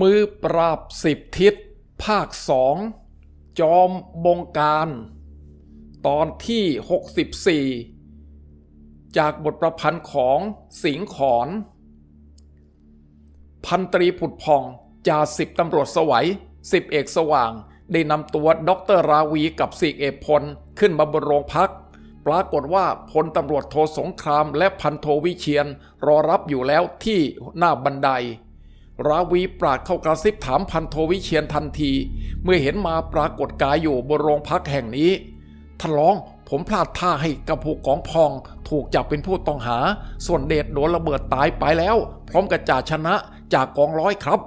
มือปราบสิบทิศ ภาคสองจอมบงการ ตอนที่ 64 จากบทประพันธ์ของสิงห์ขอน พันตรีผุดพองจ่าสิบตำรวจสวัยสิบเอกสว่าง ได้นำตัวด็อกเตอร์ราวีกับสิเอกพล ขึ้นมาบนโรงพัก ปรากฏว่าพลตำรวจโทสงครามและพันโทวิเชียน รอรับอยู่แล้วที่หน้าบันได ราวีปราดเข้ากระซิบถามพันโทวิเชียนทันที เมื่อเห็นมาปรากฏกายอยู่บนโรงพักแห่งนี้ท่านรองผมพลาดท่าให้กระผูกของพอง ถูกจับเป็นผู้ต้องหา ส่วนเดชโดนระเบิดตายไปแล้ว พร้อมกับจ่าชนะจากกองร้อยครับ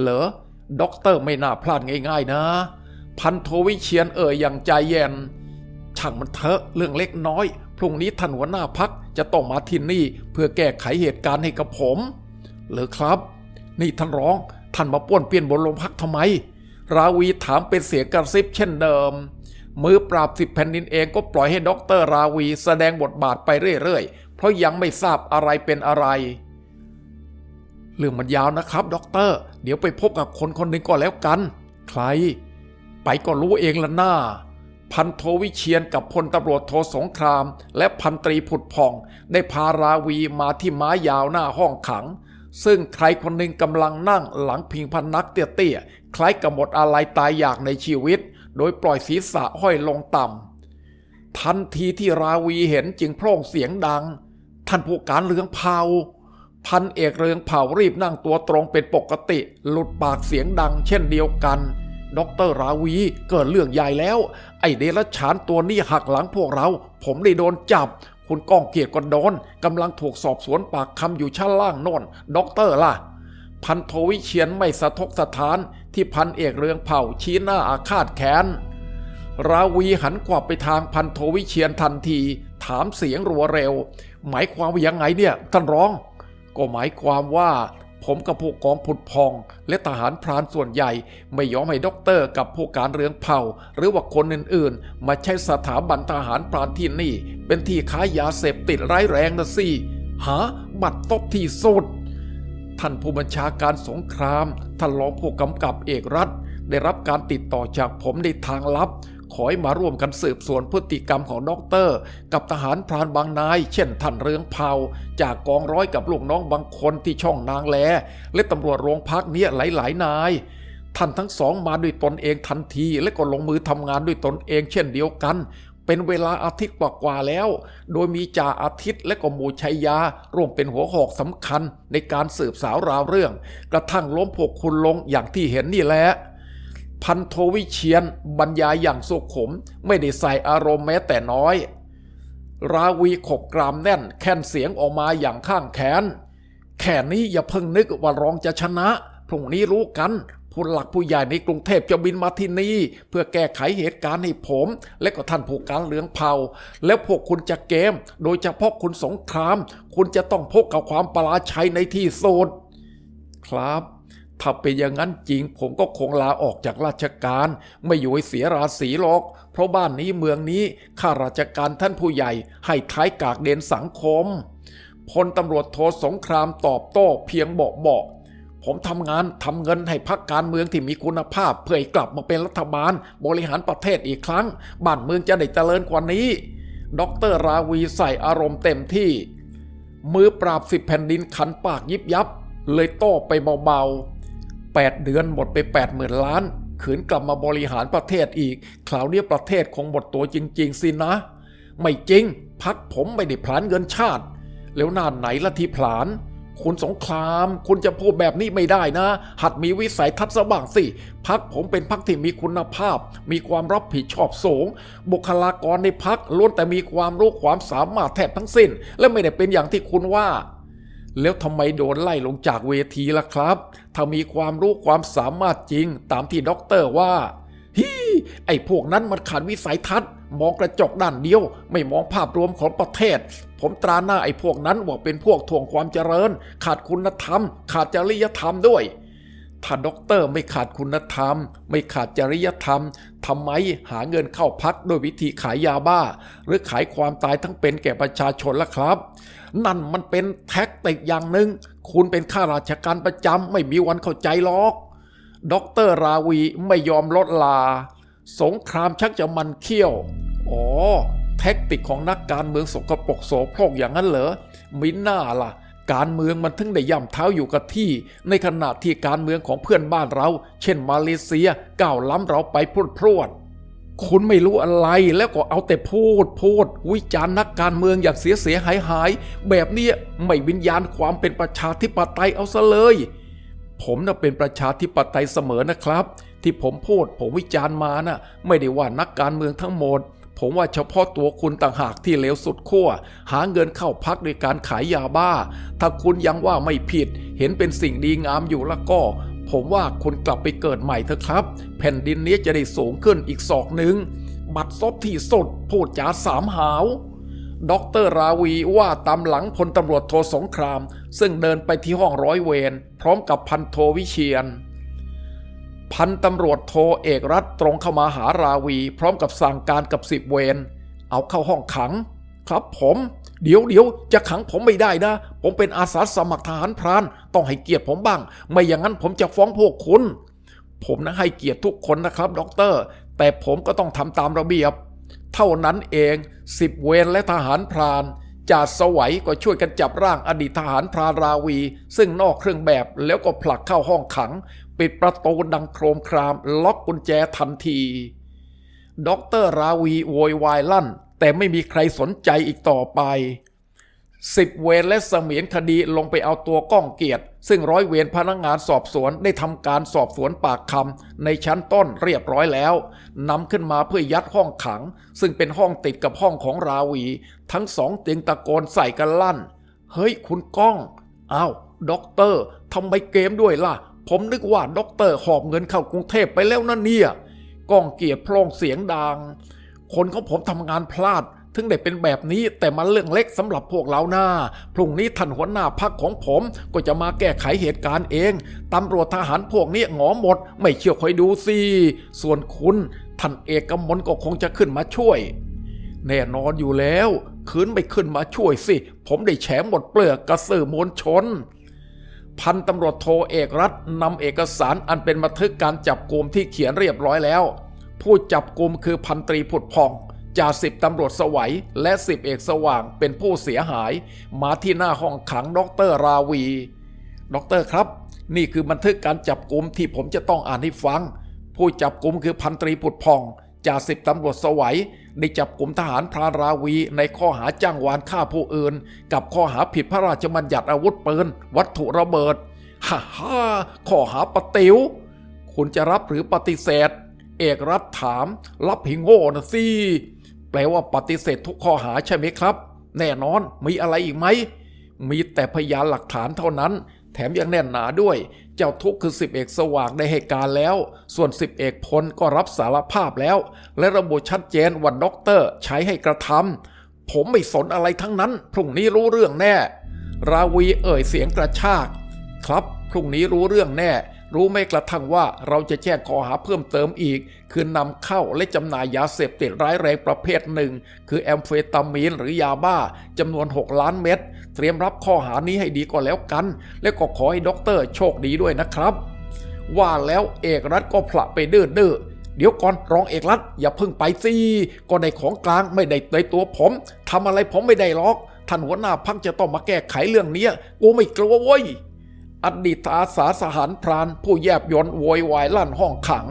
เหรอด็อกเตอร์ไม่น่าพลาดง่ายๆนะ พันโทวิเชียนเอ่ยอย่างใจเย็นช่างมันเถอะเรื่องเล็กน้อย พรุ่งนี้ท่านหัวหน้าพักจะต้องมาที่นี่เพื่อแก้ไขเหตุการณ์ให้กับผม เหรอครับ นี่ท่านร้องท่านมาป้วนเปี้ยนบนโรงพักทำไม ราวีถามเป็นเสียงกระซิบเช่นเดิม มือปราบสิบแผ่นดินเองก็ปล่อยให้ด็อกเตอร์ราวีแสดงบทบาทไปเรื่อยๆ เพราะยังไม่ทราบอะไรเป็นอะไร เรื่องมันยาวนะครับด็อกเตอร์เดี๋ยวไปพบกับคนคนหนึ่งก็แล้วกัน ใคร ไปก็รู้เองละหน้าพันโทวิเชียนกับพลตำรวจโทสงคราม และพันตรีผุดพอง ได้พาราวีมาที่ม้ายาวหน้าห้องขัง ซึ่งใครคนหนึ่งกำลังนั่งหลังพิงพนักเตี้ยๆ คล้ายกับหมดอะไรตายอยากในชีวิต โดยปล่อยศีรษะห้อยลงต่ำ ทันทีที่ราวีเห็นจึงโพร่งเสียงดัง ท่านผู้การเรืองเผา พันเอกเรืองเผารีบนั่งตัวตรงเป็นปกติ หลุดปากเสียงดังเช่นเดียวกันดอกเตอร์ราวีเกิดเรื่องใหญ่แล้ว ไอเดรัจฉานตัวนี้หักหลังพวกเรา ผมได้โดนจับ คุณก้องเกียรติก็โดนกำลังถูกสอบสวนปากคำอยู่ชั้นล่างโน่นด็อกเตอร์ล่ะ พันโทวิเชียนไม่สะทกสะท้านที่พันเอกเรืองเผ่าชี้หน้าอาฆาตแค้นราวีหันกวับไปทางพันโทวิเชียนทันที ถามเสียงรัวเร็ว หมายความว่ายังไงเนี่ยท่านร้อง ก็หมายความว่า ผมกับผู้กองผุดพอง และทหารพรานส่วนใหญ่ ไม่ยอมให้ด็อกเตอร์กับผู้การเรืองเผ่า หรือว่าคนอื่นๆ มาใช้สถาบันทหารพรานที่นี่ เป็นที่ค้ายาเสพติดร้ายแรงนะสิหาบัตรตบที่สุดท่านผู้บัญชาการสงครามท่านรองผู้กำกับเอกรัฐ ได้รับการติดต่อจากผมในทางลับ ขอให้มาร่วมกันสืบสวนพฤติกรรมของด็อกเตอร์ กับทหารพรานบางนาย เช่นท่านเรืองเผาจากกองร้อยกับลูกน้องบางคนที่ช่องนางแล และตำรวจโรงพักเนี้ยหลายๆนายท่านทั้งสองมาด้วยตนเองทันที และก็ลงมือทำงานด้วยตนเองเช่นเดียวกัน เป็นเวลาอาทิตย์กว่าๆแล้ว โดยมีจ่าอาทิตย์และก็หมู่ชัยยา ร่วมเป็นหัวหอกสำคัญในการสืบสาวราวเรื่อง กระทั่งล้มพวกคุณลงอย่างที่เห็นนี่แหละ พันโทวิเชียนบรรยายอย่างสุขุมไม่ได้ใส่อารมณ์แม้แต่น้อย ราวีขบกรามแน่น แค้นเสียงออกมาอย่างข้างแขน แค่นี้อย่าเพิ่งนึกว่ารองจะชนะพรุ่งนี้รู้กันผู้หลักผู้ใหญ่ในกรุงเทพจะบินมาที่นี่เพื่อแก้ไขเหตุการณ์ให้ผม และก็ท่านผู้การเหลืองเผาแล้วพวกคุณจะเกม โดยเฉพาะคุณสงคราม คุณจะต้องพบกับความประหลาดชัยในที่สุดครับ ถ้าเป็นอย่างนั้นจริง ผมก็คงลาออกจากราชการ ไม่อยู่ให้เสียราศีหรอก เพราะบ้านนี้เมืองนี้ข้าราชการท่านผู้ใหญ่ ให้ท้ายกากเด่นสังคมพลตำรวจโทสงครามตอบโต้เพียงบอกบอกผมทำงานทำเงินให้พักการเมืองที่มีคุณภาพ เพื่อให้กลับมาเป็นรัฐบาล บริหารประเทศอีกครั้ง บ้านเมืองจะได้เจริญกว่านี้ดรราวีใส่อารมณ์เต็มที่ มือปราบสิบแผ่นดินขันปากยิบยับ เลยโต้ไปเบาๆ 8 เดือนหมดไป8หมื่นล้าน ขืนกลับมาบริหารประเทศอีก คราวนี้ประเทศคงหมดตัวจริง ๆ สินะ ไม่จริง พักผมไม่ได้ผลานเงินชาติ แล้วนานไหนละที่ผลาน คุณสงคราม คุณจะพูดแบบนี้ไม่ได้นะ หัดมีวิสัยทัศน์ซะบ้างสิ พักผมเป็นพักที่มีคุณภาพ มีความรับผิดชอบสูง บุคลากรในพักล้วนแต่มีความรู้ความสามารถแทบทั้งสิ้น และไม่ได้เป็นอย่างที่คุณว่า แล้วทำไมโดนไล่ลงจากเวทีล่ะครับ ถ้ามีความรู้ความสามารถจริงตามที่ด็อกเตอร์ว่าฮีไอ้พวกนั้นมันขาดวิสัยทัศน์ มองกระจกด้านเดียว ไม่มองภาพรวมของประเทศ ผมตราหน้าไอ้พวกนั้นว่าเป็นพวกทวงความเจริญ ขาดคุณธรรม ขาดจริยธรรมด้วย ถ้าด็อกเตอร์ไม่ขาดคุณธรรม ไม่ขาดจริยธรรมทำไมหาเงินเข้าพักโดยวิธีขายยาบ้า หรือขายความตายทั้งเป็นแก่ประชาชนล่ะครับ นั่นมันเป็นแท็กติกอย่างหนึ่งคุณเป็นข้าราชการประจำไม่มีวันเข้าใจหรอกด็อกเตอร์ราวีไม่ยอมลดลา สงครามชักจะมันเขี้ยว อ๋อ แท็กติกของนักการเมืองสกปรกโสโครกอย่างนั้นเหรอมิน่าล่ะ การเมืองมันถึงได้ย่ำเท้าอยู่กับที่ ในขณะที่การเมืองของเพื่อนบ้านเรา เช่นมาเลเซียก้าวล้ำเราไปพรวดพรวดคุณไม่รู้อะไรแล้วก็เอาแต่พูดพูด วิจารณ์นักการเมืองอย่างเสียเสียหายหาย แบบนี้ไม่วิญญาณความเป็นประชาธิปไตยเอาซะเลย ผมน่ะเป็นประชาธิปไตยเสมอนะครับ ที่ผมพูดผมวิจารณ์มาน่ะไม่ได้ว่านักการเมืองทั้งหมด ผมว่าเฉพาะตัวคุณต่างหากที่เลวสุดขั้วหาเงินเข้าพักในการขายยาบ้า ถ้าคุณยังว่าไม่ผิด เห็นเป็นสิ่งดีงามอยู่ล้วก็ ผมว่าคุณกลับไปเกิดใหม่เถอะครับ แผ่นดินนี้จะได้สูงขึ้นอีกศอกหนึ่งบัดซบที่สุดพูดจาสามหาวด็อกเตอร์ราวีว่าตามหลังพลตำรวจโทสงคราม ซึ่งเดินไปที่ห้องร้อยเวรพร้อมกับพันโทวิเชียน พันตำรวจโทเอกรัฐตรงเข้ามาหาราวี พร้อมกับสั่งการกับสิบเวรเอาเข้าห้องขัง ครับผม เดี๋ยวเดี๋ยวจะขังผมไม่ได้นะ ผมเป็นอาสาสมัครทหารพราน ต้องให้เกียรติผมบ้าง ไม่อย่างนั้นผมจะฟ้องพวกคุณ ผมนะให้เกียรติทุกคนนะครับด็อกเตอร์ แต่ผมก็ต้องทำตามระเบียบ เท่านั้นเองสิบเวรและทหารพรานจ่าสวัยก็ช่วยกันจับร่างอดีตทหารพรานราวี ซึ่งนอกเครื่องแบบแล้วก็ผลักเข้าห้องขัง ปิดประตูดังโครมคราม ล็อกกุญแจทันทีด็อกเตอร์ราวีโวยวายลั่น แต่ไม่มีใครสนใจอีกต่อไปสิบเวรและเสมียนคดีลงไปเอาตัวก้องเกียรติ ซึ่งร้อยเวรพนักงานสอบสวนได้ทำการสอบสวนปากคำในชั้นต้นเรียบร้อยแล้วนำขึ้นมาเพื่อยัดห้องขัง ซึ่งเป็นห้องติดกับห้องของราวี ทั้งสองเตียงตะโกนใส่กันลั่น เฮ้ยคุณก้องอ้าวด็อกเตอร์ทำไมเกมด้วยล่ะ ผมนึกว่าด็อกเตอร์หอบเงินเข้ากรุงเทพไปแล้วนะเนี่ยก้องเกียรติโพลงเสียงดัง คนของผมทำงานพลาด ถึงได้เป็นแบบนี้แต่มันเรื่องเล็กสำหรับพวกเราหน้า พรุ่งนี้ท่านหัวหน้าพักของผมก็จะมาแก้ไขเหตุการณ์เองตำรวจทหารพวกนี้หงอหมด ไม่เชื่อคอยดูสิ ส่วนคุณท่านเอกกำมลก็คงจะขึ้นมาช่วย แน่นอนอยู่แล้ว คืนไม่ขึ้นมาช่วยสิ ผมได้แฉหมดเปลือกกระสือมวลชน พันตำรวจโทเอกรัฐนำเอกสารอันเป็นบันทึกการจับกลุ่มที่เขียนเรียบร้อยแล้ว ผู้จับกลุ่มคือพันตรีผุดพองจ่าสิบตำรวจสวัยและสิบเอกสว่างเป็นผู้เสียหาย มาที่หน้าห้องขังดอกเตอรราวีด็อกเตอร์ครับ นี่คือบันทึกการจับกลุ่มที่ผมจะต้องอ่านให้ฟัง ผู้จับกลุ่มคือพันตรีผุดพอง จ่าสิบตำรวจสวัยได้จับกลุ่มทหารพรานราวีในข้อหาจ้างวานฆ่าผู้อื่น กับข้อหาผิดพระราชบัญญัติอาวุธปืนวัตถุระเบิดฮ่าฮ่าข้อหาปะติวคุณจะรับหรือปฏิเสธ เอกรัฐถาม รับหิงโง่นะสิแปลว่าปฏิเสธทุกข้อหาใช่ไหมครับ แน่นอนมีอะไรอีกไหมมีแต่พยานหลักฐานเท่านั้น แถมยังแน่นหนาด้วย เจ้าทุกข์คือสิบเอกสว่างได้ให้การแล้ว ส่วนสิบเอกพลก็รับสารภาพแล้ว และระบุชัดเจนว่าด็อกเตอร์ใช้ให้กระทำผมไม่สนอะไรทั้งนั้น พรุ่งนี้รู้เรื่องแน่ ราวีเอ่ยเสียงกระชาก ครับพรุ่งนี้รู้เรื่องแน่ รู้ไม่กระทั่งว่าเราจะแจ้งข้อหาเพิ่มเติมอีก คือนำเข้าและจำหน่ายยาเสพติดร้ายแรงประเภทหนึ่ง คือแอมเฟตามีนหรือยาบ้าจำนวน 6 ล้านเม็ด เตรียมรับข้อหานี้ให้ดีก่อนแล้วกัน และก็ขอให้ด็อกเตอร์โชคดีด้วยนะครับ ว่าแล้วเอกรัฐก็ผละไปเด้อดื้อเดี๋ยวก่อนรองเอกรัฐอย่าเพิ่งไปสิก็ในของกลางไม่ได้ในตัวผมทำอะไรผมไม่ได้หรอกท่านหัวหน้าพักจะต้องมาแก้ไขเรื่องเนี้กูไม่กลัวเว้ยอดีตอาสาสหารพรานผู้แยบยนต์โวยวายลั่นห้องขัง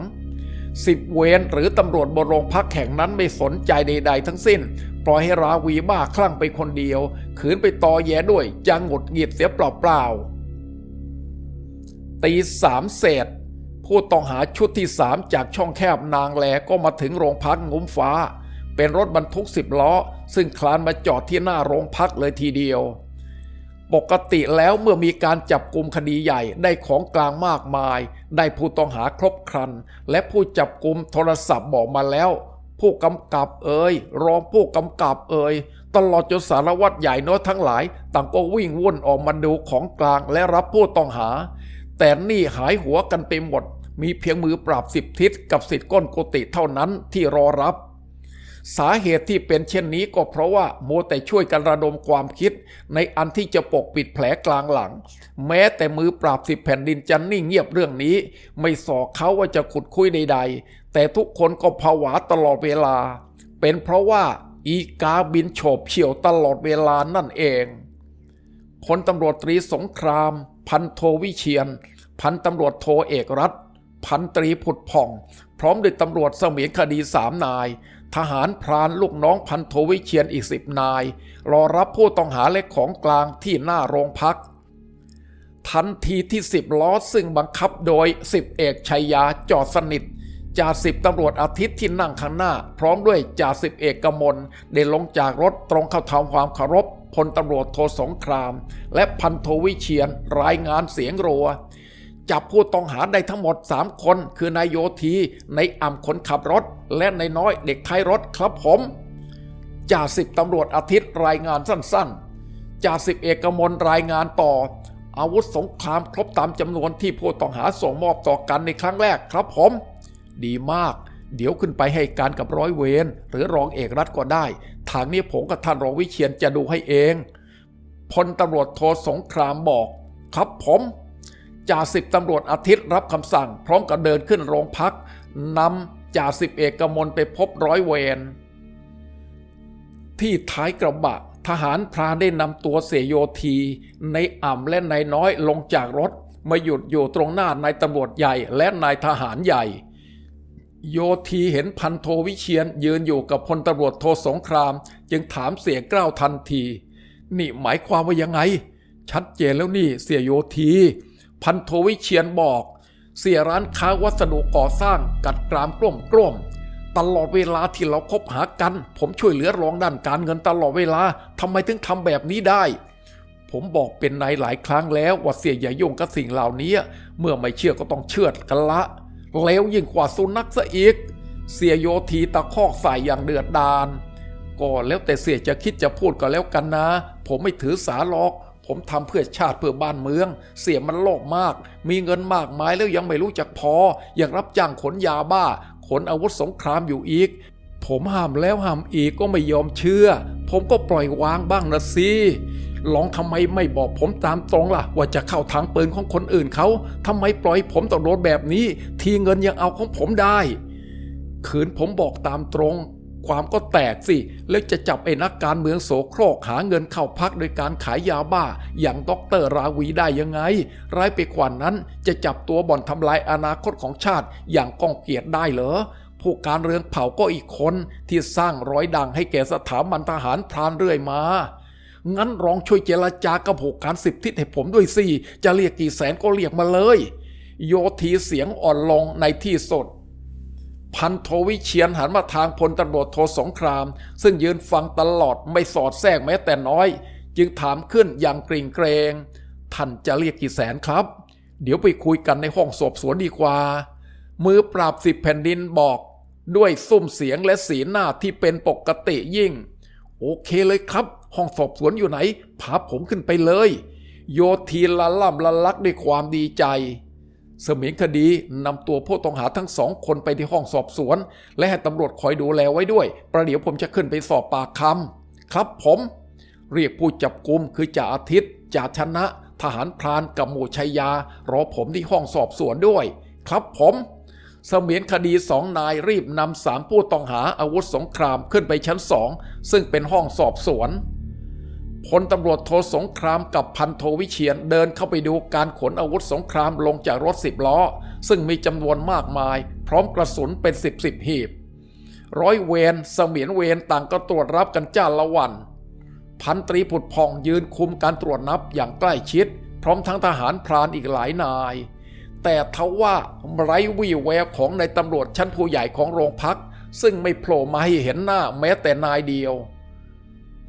สิบเวรหรือตำรวจบนโรงพักแห่งนั้นไม่สนใจใด ๆ ทั้งสิ้น ปล่อยให้ราวีบ้าคลั่งไปคนเดียว ขืนไปตอแยด้วยจะหงดหงิดเสียเปล่าๆตีสามเศษผู้ต้องหาชุดที่สามจากช่องแคบนางแลก็มาถึงโรงพักงุ้มฟ้า เป็นรถบรรทุกสิบล้อ ซึ่งคลานมาจอดที่หน้าโรงพักเลยทีเดียว ปกติแล้วเมื่อมีการจับกลุ่มคดีใหญ่ได้ของกลางมากมาย ได้ผู้ต้องหาครบครัน และผู้จับกลุ่มโทรศัพท์บอกมาแล้ว ผู้กำกับเอ่ยรองผู้กำกับเอ่ยตลอดจนสารวัตรใหญ่น้อยทั้งหลาย ต่างก็วิ่งวุ่นออกมาดูของกลางและรับผู้ต้องหา แต่นี่หายหัวกันไปหมด มีเพียงมือปราบสิบทิศกับสิทธิ์ก้นโกุฏิเท่านั้นที่รอรับ สาเหตุที่เป็นเช่นนี้ก็เพราะว่าโมแต่ช่วยกันระดมความคิด ในอันที่จะปกปิดแผลกลางหลัง แม้แต่มือปราบสิบแผ่นดินจะนิ่งเงียบเรื่องนี้ ไม่สอกเขาว่าจะขุดคุยใด ๆ แต่ทุกคนก็ผวาตลอดเวลา เป็นเพราะว่าอีกาบินโฉบเฉี่ยวตลอดเวลานั่นเองพลตำรวจตรีสงคราม พันโทวิเชียน พันตำรวจโทเอกรัฐ พันตรีผุดผ่อง พร้อมด้วยตำรวจเสมียนคดีสามนาย ทหารพรานลูกน้องพันโทวิเชียนอีกสิบนาย รอรับผู้ต้องหาและของกลางที่หน้าโรงพัก ทันทีที่สิบล้อซึ่งบังคับโดยสิบเอกชัยยาจอดสนิทจ่าสิบตำรวจอาทิตย์ที่นั่งข้างหน้า พร้อมด้วยจ่าสิบเอกกมลได้ลงจากรถตรงเข้าทำความเคารพพลตำรวจโทสงคราม และพันโทวิเชียนรายงานเสียงรัว จับผู้ต้องหาได้ทั้งหมด 3 คน คือนายโยธีในอ่ำคนขับรถ และนายน้อยเด็กท้ายรถครับผมจ่าสิบตำรวจอาทิตย์รายงานสั้นๆจ่าสิบเอกกมลรายงานต่อ อาวุธสงครามครบตามจำนวนที่ผู้ต้องหาส่งมอบต่อกันในครั้งแรกครับผม ดีมาก เดี๋ยวขึ้นไปให้การกับร้อยเวรหรือรองเอกรัฐก็ได้ ทางนี้ผมกับท่านรองวิเชียนจะดูให้เองพลตำรวจโทสงครามบอก ครับผม จ่าสิบตำรวจอาทิตย์รับคำสั่ง พร้อมกับเดินขึ้นโรงพักนำจ่าสิบเอกกมลไปพบร้อยเวรที่ท้ายกระบะ ทหารพรานได้นำตัวเสยโยธีในอ่ำและนายน้อยลงจากรถ มาหยุดอยู่ตรงหน้านายตำรวจใหญ่และนายทหารใหญ่ โยธีเห็นพันโทวิเชียนยืนอยู่กับพลตำรวจโทสงคราม จึงถามเสียกล้าวทันที นี่หมายความว่ายังไง ชัดเจนแล้วนี่เสียโยธี พันโทวิเชียนบอก เสียร้านค้าวัสดุก่อสร้างกัดกรามกล้มกล้มตลอดเวลาที่เราคบหากัน ผมช่วยเหลือรองด้านการเงินตลอดเวลาทำไมถึงทำแบบนี้ได้ ผมบอกเป็นนายหลายครั้งแล้วว่าเสียอย่ายุ่งกับสิ่งเหล่านี้ เมื่อไม่เชื่อก็ต้องเชื่อดกันละ แล้วยิ่งกว่าสุนัขซะอีก เสียโยทีตะคอกใส่อย่างเดือดดาลก็แล้วแต่เสียจะคิดจะพูดก็แล้วกันนะ ผมไม่ถือสาหรอก ผมทำเพื่อชาติเพื่อบ้านเมือง เสียมันโลภมาก มีเงินมากมายแล้วยังไม่รู้จักพอ ยังรับจ้างขนยาบ้า ขนอาวุธสงครามอยู่อีก ผมห้ามแล้วห้ามอีกก็ไม่ยอมเชื่อ ผมก็ปล่อยวางบ้างนะสิลองทำไมไม่บอกผมตามตรงล่ะ ว่าจะเข้าทางปืนของคนอื่นเขาทำไมปล่อยผมต้องโดนแบบนี้ ทีเงินยังเอาของผมได้ ขืนผมบอกตามตรง ความก็แตกสิ แล้วจะจับไอ้นักการเมืองโสโครกหาเงินเข้าพักโดยการขายยาบ้า อย่างด็อกเตอร์ราวีได้ยังไง ร้ายไปกว่านั้นจะจับตัวบ่อนทำลายอนาคตของชาติอย่างก้องเกียรติได้เหรอผู้การเรืองเผ่าก็อีกคนที่สร้างร้อยดังให้แก่สถาบันทหารพรานเรื่อยมางั้นรองช่วยเจรจากับผู้การสิบทิศให้ผมด้วยสิจะเรียกกี่แสนก็เรียกมาเลย โยทีเสียงอ่อนลงในที่สุด พันโทวิเชียนหันมาทางพลตำรวจโทสงคราม ซึ่งยืนฟังตลอดไม่สอดแทรกแม้แต่น้อย จึงถามขึ้นอย่างกริ่งเกรงท่านจะเรียกกี่แสนครับ เดี๋ยวไปคุยกันในห้องสอบสวนดีกว่า มือปราบสิบแผ่นดินบอก ด้วยซุ้มเสียงและสีหน้าที่เป็นปกติยิ่ง โอเคเลยครับ ห้องสอบสวนอยู่ไหนพาผมขึ้นไปเลย โยทีละล่ำละลักด้วยความดีใจ เสมียนคดีนำตัวผู้ต้องหาทั้งสองคนไปที่ห้องสอบสวน และให้ตำรวจคอยดูแลไว้ด้วย ประเดี๋ยวผมจะขึ้นไปสอบปากคำครับผม เรียกผู้จับกลุ่มคือจ่าอาทิตย์จ่าชนะ ทหารพรานกับหมู่ชัยยา รอผมที่ห้องสอบสวนด้วย ครับผมเสมียนคดีสองนายรีบนำสามผู้ต้องหาอาวุธสงครามขึ้นไปชั้นสองซึ่งเป็นห้องสอบสวน พลตำรวจโทสงครามกับพันโทวิเชียนเดินเข้าไปดูการขนอาวุธสงครามลงจากรถสิบล้อ ซึ่งมีจำนวนมากมาย พร้อมกระสุนเป็นสิบสิบหีบ ร้อยเวรเสมียนเวรต่างก็ตรวจรับกันจ้าละวัน พันตรีผุดพองยืนคุมการตรวจนับอย่างใกล้ชิด พร้อมทั้งทหารพรานอีกหลายนาย แต่ทว่าไร้วี่แววของในตำรวจชั้นผู้ใหญ่ของโรงพัก ซึ่งไม่โผล่มาให้เห็นหน้าแม้แต่นายเดียว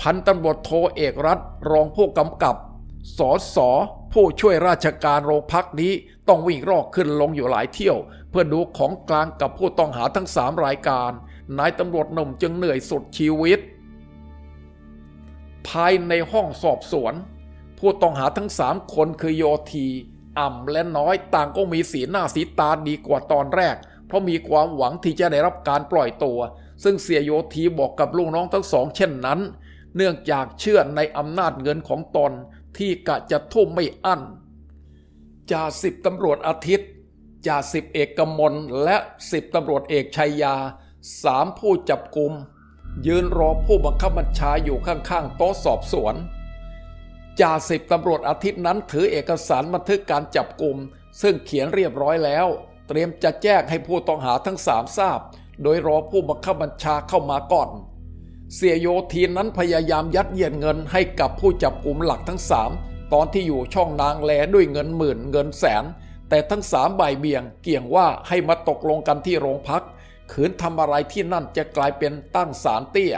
พันตำรวจโทเอกรัฐรองผู้กำกับสอสอผู้ช่วยราชการโรงพักนี้ต้องวิ่งรอกขึ้นลงอยู่หลายเที่ยว เพื่อดูของกลางกับผู้ต้องหาทั้งสามรายการ นายตำรวจหนุ่มจึงเหนื่อยสุดชีวิต ภายในห้องสอบสวน ผู้ต้องหาทั้งสามคนคือโยทีอ่ำและน้อยต่างก็มีสีหน้าสีตาดีกว่าตอนแรก เพราะมีความหวังที่จะได้รับการปล่อยตัว ซึ่งเสียโยทีบอกกับลูกน้องทั้งสองเช่นนั้น เนื่องจากเชื่อในอำนาจเงินของตนที่กะจะทุ่มไม่อั้นจ่าสิบตำรวจอาทิตย์จ่าสิบเอกกมลและสิบตำรวจเอกชัยยาสามผู้จับกลุ่มยืนรอผู้บังคับบัญชาอยู่ข้างๆโต๊ะสอบสวนจ่าสิบตำรวจอาทิตย์นั้นถือเอกสารบันทึกการจับกลุ่มซึ่งเขียนเรียบร้อยแล้ว เตรียมจะแจ้งให้ผู้ต้องหาทั้งสามทราบ โดยรอผู้บังคับบัญชาเข้ามาก่อน เสียโยทีนั้นพยายามยัดเยียดเงินให้กับผู้จับกลุ่มหลักทั้งสามตอนที่อยู่ช่องนางแลด้วยเงินหมื่นเงินแสน แต่ทั้งสามบ่ายเบี่ยงเกี่ยงว่าให้มาตกลงกันที่โรงพักขืนทำอะไรที่นั่นจะกลายเป็นตั้งศาลเตี้ย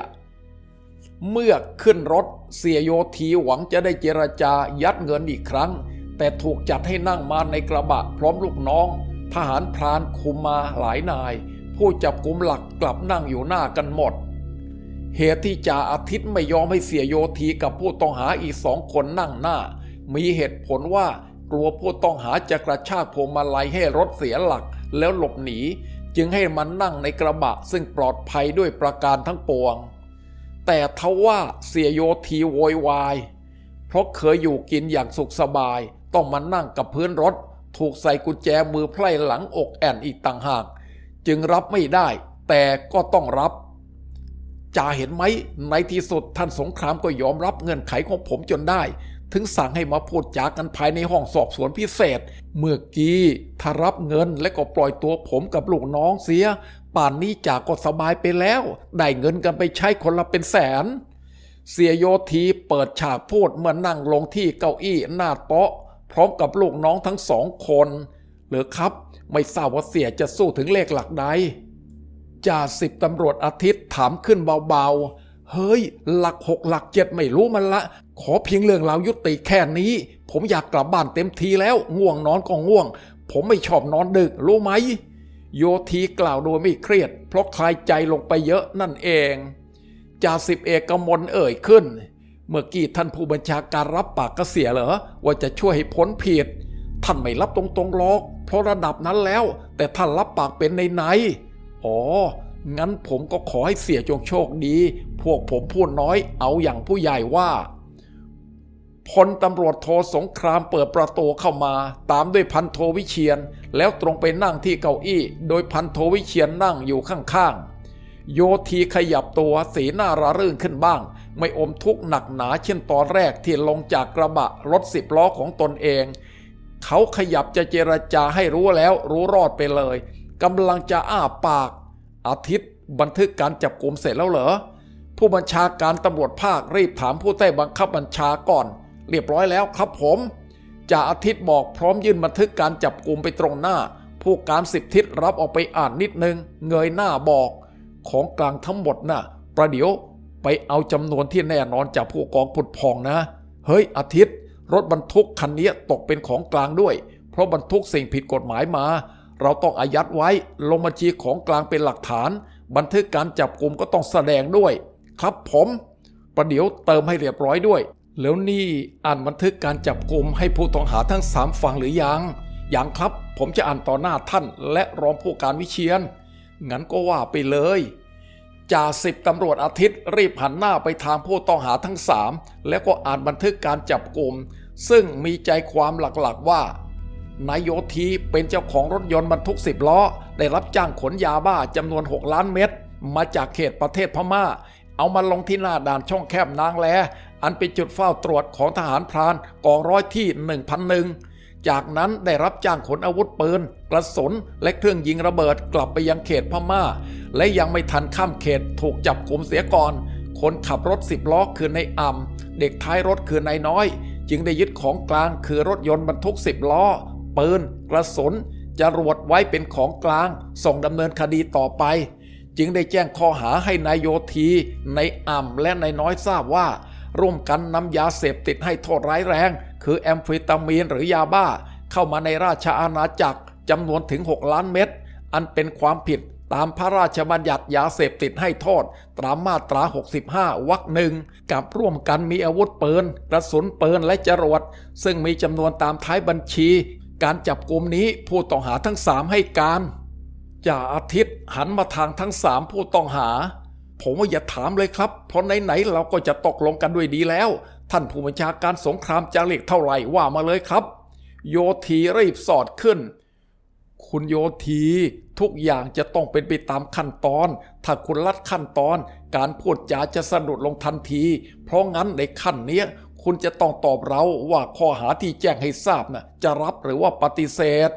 เมื่อขึ้นรถเสียโยทีหวังจะได้เจรจายัดเงินอีกครั้ง แต่ถูกจัดให้นั่งมาในกระบะพร้อมลูกน้อง ทหารพรานคุมมาหลายนาย ผู้จับกลุ่มหลักกลับนั่งอยู่หน้ากันหมด เหตุที่จ่าอาทิตย์ไม่ยอมให้เสียโยทีกับผู้ต้องหาอีกสองคนนั่งหน้า มีเหตุผลว่ากลัวผู้ต้องหาจะกระชากพวงมาลัยให้รถเสียหลักแล้วหลบหนี จึงให้มันนั่งในกระบะซึ่งปลอดภัยด้วยประการทั้งปวง แต่ทว่าเสียโยทีโวยวาย เพราะเคยอยู่กินอย่างสุขสบาย ต้องมานั่งกับพื้นรถ ถูกใส่กุญแจมือไพร่หลังอกแอนอีกต่างหาก จึงรับไม่ได้ แต่ก็ต้องรับ จ่าเห็นไหม ในที่สุดท่านสงครามก็ยอมรับเงื่อนไขของผมจนได้ ถึงสั่งให้มาพูดจากันภายในห้องสอบสวนพิเศษ เมื่อกี้ถ้ารับเงินและก็ปล่อยตัวผมกับลูกน้องเสีย ป่านนี้จ่าก็สบายไปแล้ว ได้เงินกันไปใช้คนละเป็นแสน เสียโยทีเปิดฉากพูดเมื่อนั่งลงที่เก้าอี้หน้าโต๊ะ พร้อมกับลูกน้องทั้งสองคน เหรือครับ ไม่ทราบว่าเสียจะสู้ถึงเลขหลักใด จ่าสิบตำรวจอาทิตย์ถามขึ้นเบาๆ เฮ้ย หลักหกหลักเจ็ดไม่รู้มันละ ขอเพียงเรื่องราวยุติแค่นี้ ผมอยากกลับบ้านเต็มทีแล้ว ง่วงนอนก็ง่วง ผมไม่ชอบนอนดึก รู้ไหม โยทีกล่าวโดยไม่เครียด เพราะคลายใจลงไปเยอะนั่นเองจ่าสิบเอกกมลเอ่ยขึ้น เมื่อกี้ท่านผู้บัญชาการรับปากกเสียเหรอว่าจะช่วยให้พ้นผิดท่านไม่รับตรงๆหรอก เพราะระดับนั้นแล้ว แต่ท่านรับปากเป็นในใน อ๋อ งั้นผมก็ขอให้เสียจงโชคดี พวกผมพูดน้อยเอาอย่างผู้ใหญ่ว่าพลตำรวจโทสงครามเปิดประตูเข้ามา ตามด้วยพันโทวิเชียน แล้วตรงไปนั่งที่เก้าอี้ โดยพันโทวิเชียนนั่งอยู่ข้างๆ โยทีขยับตัวสีหน้าระรื่นขึ้นบ้าง ไม่อมทุกข์หนักหนาเช่นตอนแรกที่ลงจากกระบะรถสิบล้อของตนเอง เขาขยับจะเจรจาให้รู้แล้วรู้รอดไปเลย กำลังจะอ้าปาก อาทิตย์บันทึกการจับกลุ่มเสร็จแล้วเหรอ ผู้บัญชาการตำรวจภาครีบถามผู้ใต้บังคับบัญชาก่อน เรียบร้อยแล้วครับผมจ่าอาทิตย์บอกพร้อมยื่นบันทึกการจับกลุ่มไปตรงหน้า ผู้การสิบทิศรับออกไปอ่านนิดนึง เงยหน้าบอก ของกลางทั้งหมดน่ะ ประเดี๋ยวไปเอาจำนวนที่แน่นอนจากผู้กองผุดพองนะ เฮ้ยอาทิตย์ รถบรรทุกคันนี้ตกเป็นของกลางด้วย เพราะบรรทุกสิ่งผิดกฎหมายมา เราต้องอายัดไว้ลงบัญชีของกลางเป็นหลักฐาน บันทึกการจับกลุ่มก็ต้องแสดงด้วย ครับผมประเดี๋ยวเติมให้เรียบร้อยด้วย แล้วนี่อ่านบันทึกการจับกลุ่มให้ผู้ต้องหาทั้งสามฟังหรือยังยังครับผมจะอ่านต่อหน้าท่านและรองผู้การวิเชียนงั้นก็ว่าไปเลยจ่าสิบตำรวจอาทิตย์รีบหันหน้าไปทางผู้ต้องหาทั้งสามแล้วก็อ่านบันทึกการจับกลุ่มซึ่งมีใจความหลักๆว่า นายโยธีเป็นเจ้าของรถยนต์บรรทุกสิบล้อ ได้รับจ้างขนยาบ้าจำนวน 6 ล้านเม็ดมาจากเขตประเทศพม่า เอามาลงที่หน้าด่านช่องแคบนางแล อันเป็นจุดเฝ้าตรวจของทหารพรานกองร้อยที่ 1001 จากนั้นได้รับจ้างขนอาวุธปืนกระสุนและเครื่องยิงระเบิดกลับไปยังเขตพม่า และยังไม่ทันข้ามเขตถูกจับกลุ่มเสียก่อน คนขับรถสิบล้อคือนายอ่ำเด็กท้ายรถคือนายน้อย จึงได้ยึดของกลางคือรถยนต์บรรทุกสิบล้อ ปืน กระสุนจรวดไว้เป็นของกลาง ส่งดำเนินคดีต่อไป จึงได้แจ้งข้อหาให้นายโยธีในอ่ำและนายน้อยทราบว่า ร่วมกันนำยาเสพติดให้โทษร้ายแรง คือแอมเฟตามีนหรือยาบ้า เข้ามาในราชอาณาจักรจำนวนถึง 6 ล้านเม็ดอันเป็นความผิดตามพระราชบัญญัติยาเสพติดให้โทษตามมาตรา 65 วรรคหนึ่งกับร่วมกันมีอาวุธปืนกระสุนปืนและจรวดซึ่งมีจำนวนตามท้ายบัญชี การจับกลุ่มนี้ผู้ต้องหาทั้งสามให้การจ่าอาทิตย์หันมาทางทั้งสามผู้ต้องหา ผมว่าอย่าถามเลยครับ เพราะไหนๆเราก็จะตกลงกันด้วยดีแล้ว ท่านผู้บัญชาการสงครามจะเรียกเท่าไหร่ว่ามาเลยครับ โยธีรีบสอดขึ้น คุณโยธีทุกอย่างจะต้องเป็นไปตามขั้นตอน ถ้าคุณลัดขั้นตอน การพูดจาจะสะดุดลงทันที เพราะงั้นในขั้นเนี้ย คุณจะต้องตอบเราว่าข้อหาที่แจ้งให้ทราบน่ะจะรับหรือว่าปฏิเสธ